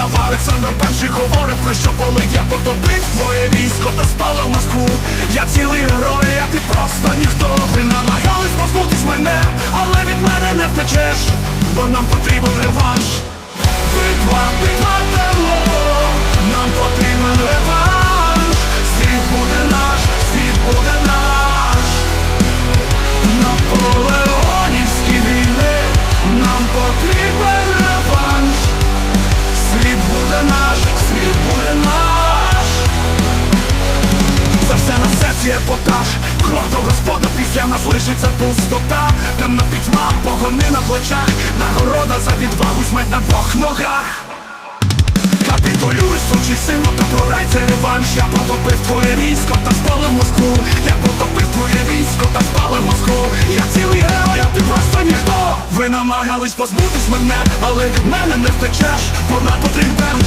проявів, епоха ворогів Дав Олександр перший говорив про що болить Я потопив твоє військо та спала в Москву. Я цілий герой, а ти просто ніхто. Ти намагались позбутись мене, але від мене не втечеш Бо нам потрібен реванш лишиться пустота Темна пітьма, погони на плечах. Нагорода за відвагу смерть на двох ногах. Капітулюй, сучий сину, та програй цей реванш. Я потопив твоє військо та спалив Москву. Я потопив твоє військо та спалив Москву. Я цілий герой, а ти просто ніхто. Ви намагались позбутись мене, але мене не втечеш. Бо нам потрібен